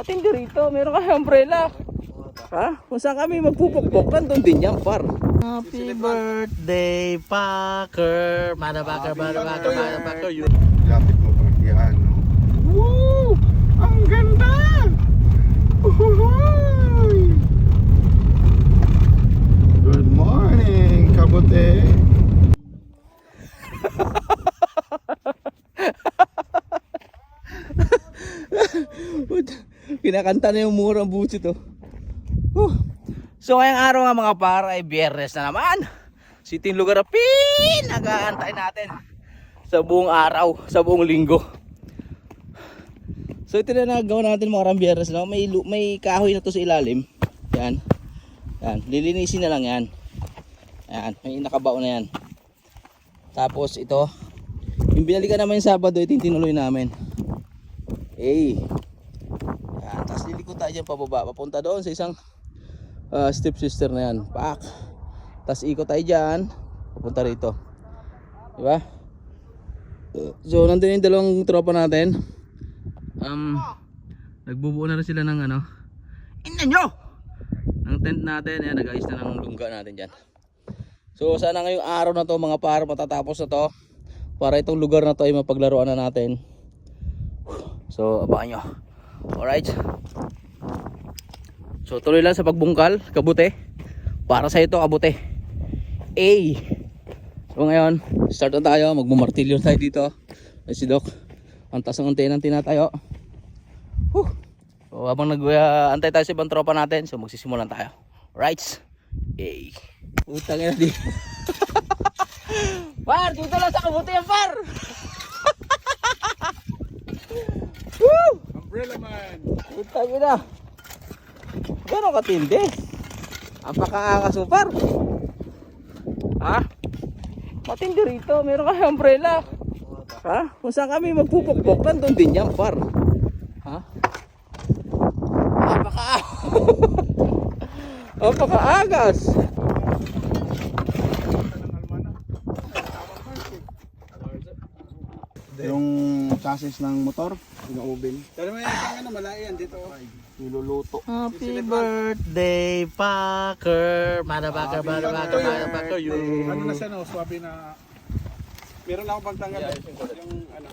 Atindi rito, meron kayo umbrella. Ha? Kung saan kami magpupukpok, nandun din yan, par. Happy birthday, Packer! Motherfucker, motherfucker, motherfucker. You... Lapit mo pa yan, no? Woo! Ang ganda! Uhuhuy! Good morning, kabote! Kinakanta na yung murang busit oh. Huh. So ngayong araw nga mga par ay biyernes na naman. Siting lugar na pinag-aantay natin sa buong araw, sa buong linggo. So ito na nagawa natin mga rambiyernes no? may, may kahoy na to sa ilalim. Yan. Yan. Lilinisin na lang yan. Yan. May nakabaon na yan. Tapos ito. Yung binalikan naman yung Sabado, ito yung tinuloy namin. Hey. Tayo dyan pababa. Papunta doon sa isang uh, step sister na yan. Pak. Tapos ikot tayo dyan. Papunta rito. Diba? So, nandun yung dalawang tropa natin. Um, nagbubuo na rin sila ng ano. Ina nyo! Ng tent natin. Ayan, nag-ayos na ng lungga natin dyan. So, sana ngayong araw na to mga par matatapos na to. Para itong lugar na to ay mapaglaruan na natin. So, abangan nyo. Alright. So, tuloy lang sa pagbungkal, kabute. Para sa ito, kabute. A. So, ngayon, start na tayo. Magmumartilyo tayo dito. Ay, si Doc. Ang taas ng antena tinatayo. Whew. So, habang nag-antay tayo sa ibang tropa natin, so magsisimulan tayo. Alright. A. Utang ina di. par, dito lang sa kabute yan, par. Woo! Umbrella Utang ina. Gano'ng katindi? Ang pakaangas mo, par. Ha? Matindi rito. Meron kayo umbrella. Ha? Kung saan kami magpupukpok, nandun din yan, par. Ha? Napaka... Napakaagas. Yung chassis ng motor, ina-oven. Pero may isang ano, malayan dito. Niluluto. Happy birthday, Packer! Motherfucker, motherfucker, motherfucker. You... Ano na siya no, swabe na... Meron na akong pagtanggal. Yung ano.